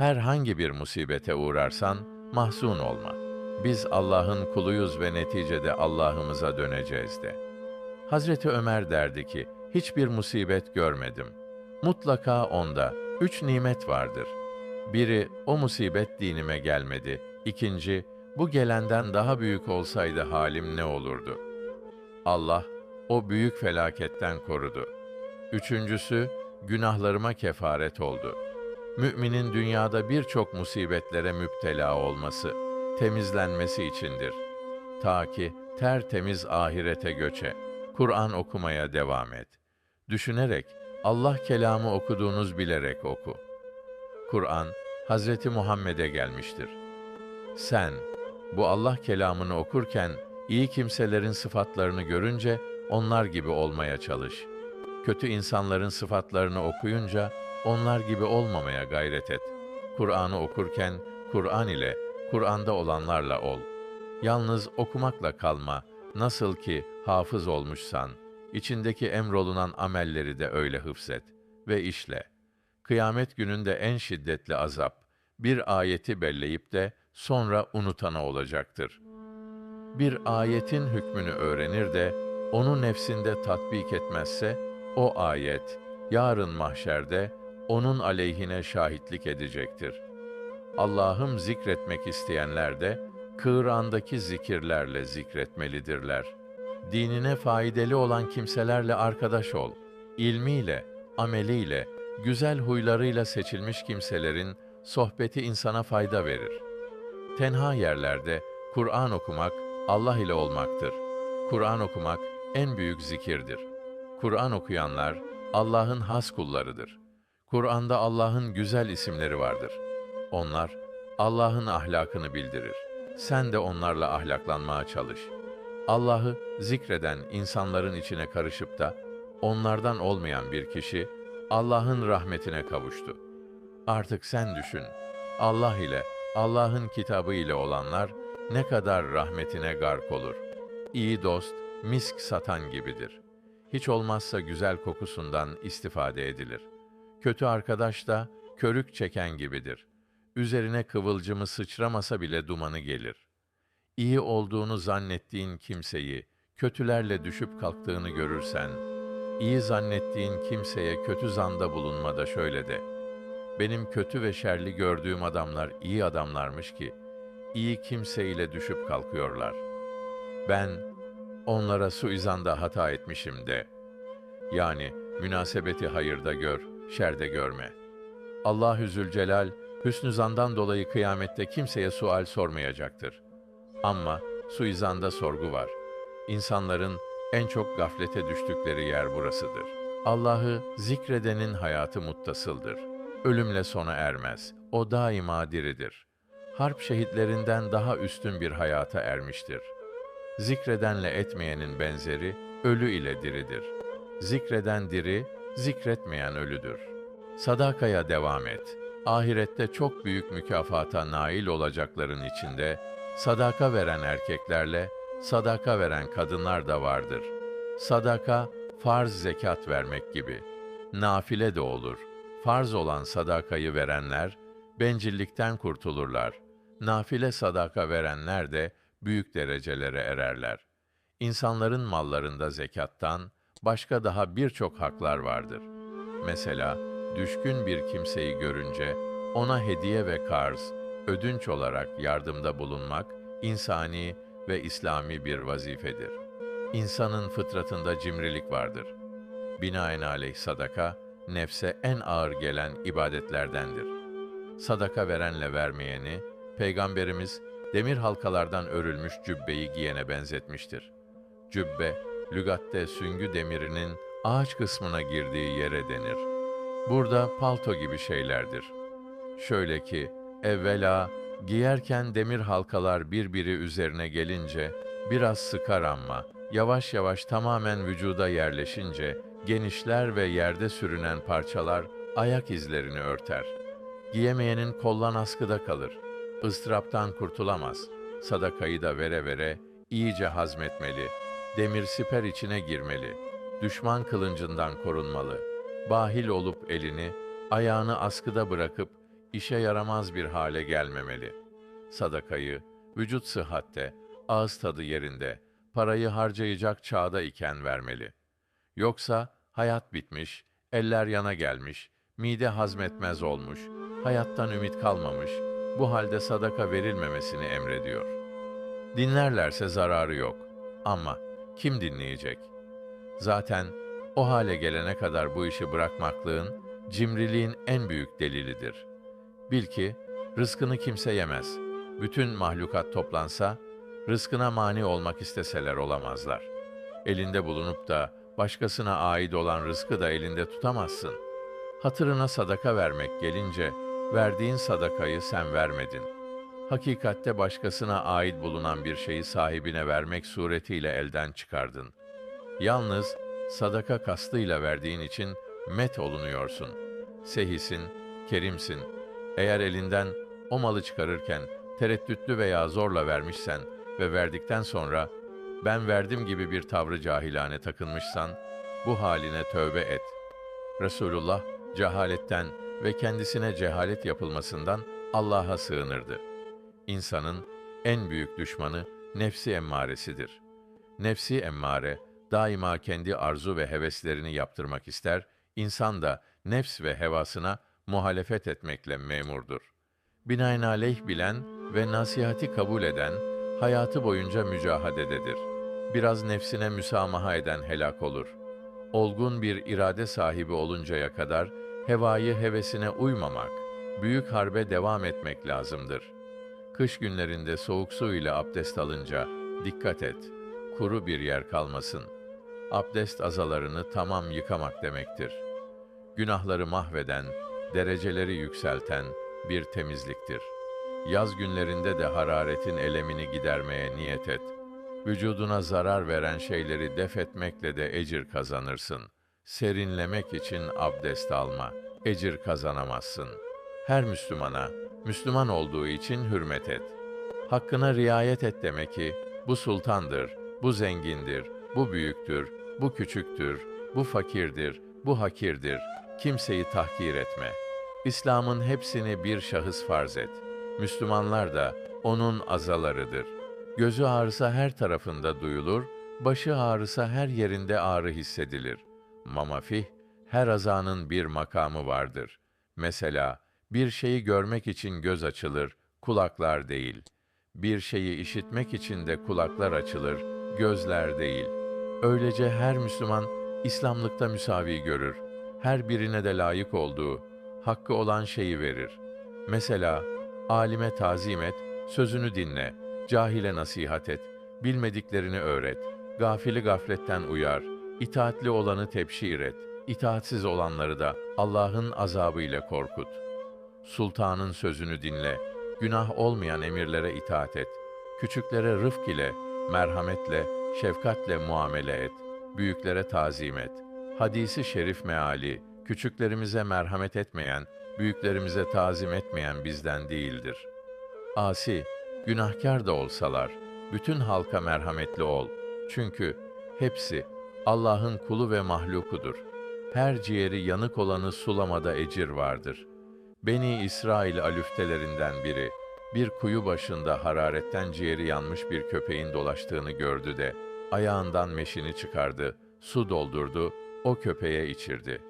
Herhangi bir musibete uğrarsan mahzun olma. Biz Allah'ın kuluyuz ve neticede Allah'ımıza döneceğiz de. Hazreti Ömer derdi ki, hiçbir musibet görmedim. Mutlaka onda üç nimet vardır. Biri, o musibet dinime gelmedi. İkinci, bu gelenden daha büyük olsaydı halim ne olurdu? Allah, o büyük felaketten korudu. Üçüncüsü, günahlarıma kefaret oldu. Müminin dünyada birçok musibetlere müptela olması, temizlenmesi içindir. Ta ki tertemiz ahirete göçe, Kur'an okumaya devam et. Düşünerek, Allah kelamı okuduğunuz bilerek oku. Kur'an, Hazreti Muhammed'e gelmiştir. Sen, bu Allah kelamını okurken, iyi kimselerin sıfatlarını görünce, onlar gibi olmaya çalış. Kötü insanların sıfatlarını okuyunca, onlar gibi olmamaya gayret et. Kur'an'ı okurken, Kur'an ile, Kur'an'da olanlarla ol. Yalnız okumakla kalma, nasıl ki hafız olmuşsan, içindeki emrolunan amelleri de öyle hıfzet ve işle. Kıyamet gününde en şiddetli azap, bir ayeti belleyip de sonra unutana olacaktır. Bir ayetin hükmünü öğrenir de, onu nefsinde tatbik etmezse, o ayet, yarın mahşerde, onun aleyhine şahitlik edecektir. Allah'ım zikretmek isteyenler de, Kıran'daki zikirlerle zikretmelidirler. Dinine faydalı olan kimselerle arkadaş ol. İlmiyle, ameliyle, güzel huylarıyla seçilmiş kimselerin sohbeti insana fayda verir. Tenha yerlerde Kur'an okumak Allah ile olmaktır. Kur'an okumak en büyük zikirdir. Kur'an okuyanlar Allah'ın has kullarıdır. Kur'an'da Allah'ın güzel isimleri vardır. Onlar Allah'ın ahlakını bildirir. Sen de onlarla ahlaklanmaya çalış. Allah'ı zikreden insanların içine karışıp da onlardan olmayan bir kişi Allah'ın rahmetine kavuştu. Artık sen düşün. Allah ile, Allah'ın kitabı ile olanlar ne kadar rahmetine gark olur. İyi dost, misk satan gibidir. Hiç olmazsa güzel kokusundan istifade edilir. Kötü arkadaş da körük çeken gibidir. Üzerine kıvılcımı sıçramasa bile dumanı gelir. İyi olduğunu zannettiğin kimseyi kötülerle düşüp kalktığını görürsen, iyi zannettiğin kimseye kötü zanda bulunmada şöyle de, benim kötü ve şerli gördüğüm adamlar iyi adamlarmış ki, iyi kimseyle düşüp kalkıyorlar. Ben onlara suizanda hata etmişim de. Yani münasebeti hayırda gör, şerde görme. Allahü Zülcelal, hüsnü zandan dolayı kıyamette kimseye sual sormayacaktır. Ama suizanda sorgu var. İnsanların en çok gaflete düştükleri yer burasıdır. Allah'ı zikredenin hayatı muttasıldır. Ölümle sona ermez. O daima diridir. Harp şehitlerinden daha üstün bir hayata ermiştir. Zikredenle etmeyenin benzeri ölü ile diridir. Zikreden diri, zikretmeyen ölüdür. Sadakaya devam et. Ahirette çok büyük mükafata nail olacakların içinde sadaka veren erkeklerle sadaka veren kadınlar da vardır. Sadaka farz zekat vermek gibi. Nafile de olur. Farz olan sadakayı verenler bencillikten kurtulurlar. Nafile sadaka verenler de büyük derecelere ererler. İnsanların mallarında zekattan başka daha birçok haklar vardır. Mesela düşkün bir kimseyi görünce ona hediye ve karz, ödünç olarak yardımda bulunmak insani ve İslami bir vazifedir. İnsanın fıtratında cimrilik vardır. Binaenaleyh sadaka, nefse en ağır gelen ibadetlerdendir. Sadaka verenle vermeyeni, Peygamberimiz demir halkalardan örülmüş cübbeyi giyene benzetmiştir. Cübbe, lügatte süngü demirinin ağaç kısmına girdiği yere denir. Burada palto gibi şeylerdir. Şöyle ki, evvela giyerken demir halkalar birbiri üzerine gelince, biraz sıkar ama, yavaş yavaş tamamen vücuda yerleşince, genişler ve yerde sürünen parçalar ayak izlerini örter. Giyemeyenin kollan askıda kalır. ıstıraptan kurtulamaz. Sadakayı da vere vere iyice hazmetmeli. Demir siper içine girmeli. Düşman kılıncından korunmalı. Bahil olup elini, ayağını askıda bırakıp işe yaramaz bir hale gelmemeli. Sadakayı, vücut sıhhatte, ağız tadı yerinde, parayı harcayacak çağda iken vermeli. Yoksa hayat bitmiş, eller yana gelmiş, mide hazmetmez olmuş, hayattan ümit kalmamış, bu halde sadaka verilmemesini emrediyor. Dinlerlerse zararı yok. Ama kim dinleyecek? Zaten o hale gelene kadar bu işi bırakmaklığın, cimriliğin en büyük delilidir. Bil ki, rızkını kimse yemez. Bütün mahlukat toplansa, rızkına mani olmak isteseler olamazlar. Elinde bulunup da başkasına ait olan rızkı da elinde tutamazsın. Hatırına sadaka vermek gelince, verdiğin sadakayı sen vermedin. Hakikatte başkasına ait bulunan bir şeyi sahibine vermek suretiyle elden çıkardın. Yalnız sadaka kastıyla verdiğin için met olunuyorsun. Sehisin, kerimsin. Eğer elinden o malı çıkarırken tereddütlü veya zorla vermişsen ve verdikten sonra ben verdim gibi bir tavrı cahilane takınmışsan, bu haline tövbe et. Resulullah cehaletten ve kendisine cehalet yapılmasından Allah'a sığınırdı. İnsanın en büyük düşmanı nefsi emmaresidir. Nefsi emmare daima kendi arzu ve heveslerini yaptırmak ister, insan da nefs ve hevasına muhalefet etmekle memurdur. Binaenaleyh bilen ve nasihati kabul eden, hayatı boyunca mücahadededir. Biraz nefsine müsamaha eden helak olur. Olgun bir irade sahibi oluncaya kadar hevayı hevesine uymamak, büyük harbe devam etmek lazımdır. Kış günlerinde soğuk su ile abdest alınca dikkat et, kuru bir yer kalmasın. Abdest azalarını tamam yıkamak demektir. Günahları mahveden, dereceleri yükselten bir temizliktir. Yaz günlerinde de hararetin elemini gidermeye niyet et. Vücuduna zarar veren şeyleri def etmekle de ecir kazanırsın. Serinlemek için abdest alma, ecir kazanamazsın. Her Müslümana, Müslüman olduğu için hürmet et. Hakkına riayet et demek ki, bu sultandır, bu zengindir, bu büyüktür, bu küçüktür, bu fakirdir, bu hakirdir. Kimseyi tahkir etme. İslam'ın hepsini bir şahıs farz et. Müslümanlar da onun azalarıdır. Gözü ağrısa her tarafında duyulur, başı ağrısa her yerinde ağrı hissedilir. Mamafih, her azanın bir makamı vardır. Mesela, bir şeyi görmek için göz açılır, kulaklar değil. Bir şeyi işitmek için de kulaklar açılır, gözler değil. Öylece her Müslüman İslamlıkta müsavi görür. Her birine de layık olduğu, hakkı olan şeyi verir. Mesela alime tazim et, sözünü dinle, cahile nasihat et, bilmediklerini öğret, gafili gafletten uyar, itaatli olanı tebşir et, itaatsiz olanları da Allah'ın azabıyla korkut.'' Sultanın sözünü dinle, günah olmayan emirlere itaat et. Küçüklere rıfk ile, merhametle, şefkatle muamele et. Büyüklere tazim et. Hadisi şerif meali, küçüklerimize merhamet etmeyen, büyüklerimize tazim etmeyen bizden değildir. Asi, günahkar da olsalar, bütün halka merhametli ol. Çünkü hepsi Allah'ın kulu ve mahlukudur. Her ciğeri yanık olanı sulamada ecir vardır.'' Beni İsrail alüftelerinden biri, bir kuyu başında hararetten ciğeri yanmış bir köpeğin dolaştığını gördü de, ayağından meşini çıkardı, su doldurdu, o köpeğe içirdi.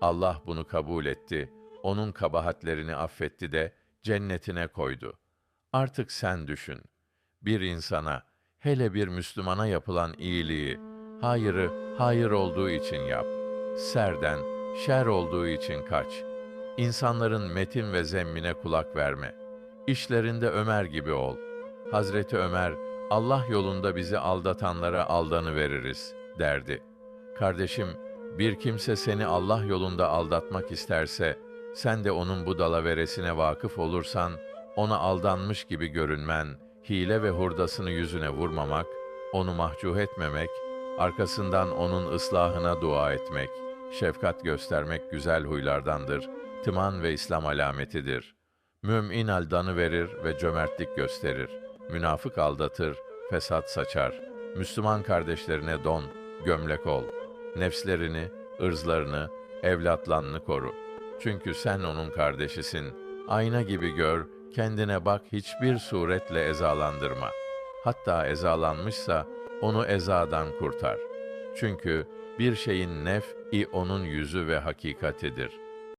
Allah bunu kabul etti, onun kabahatlerini affetti de, cennetine koydu. Artık sen düşün. Bir insana, hele bir Müslümana yapılan iyiliği, hayırı hayır olduğu için yap. Serden, şer olduğu için kaç.'' İnsanların metin ve zemmine kulak verme. İşlerinde Ömer gibi ol. Hazreti Ömer, Allah yolunda bizi aldatanlara aldanı veririz derdi. Kardeşim, bir kimse seni Allah yolunda aldatmak isterse, sen de onun bu dalaveresine vakıf olursan, ona aldanmış gibi görünmen, hile ve hurdasını yüzüne vurmamak, onu mahcuh etmemek, arkasından onun ıslahına dua etmek, şefkat göstermek güzel huylardandır.'' Tıman ve İslam alametidir. Mümin aldanı verir ve cömertlik gösterir. Münafık aldatır, fesat saçar. Müslüman kardeşlerine don, gömlek ol. Nefslerini, ırzlarını, evlatlanını koru. Çünkü sen onun kardeşisin, ayna gibi gör, kendine bak hiçbir suretle ezalandırma. Hatta ezalanmışsa onu ezadan kurtar. Çünkü bir şeyin nef-i onun yüzü ve hakikatidir.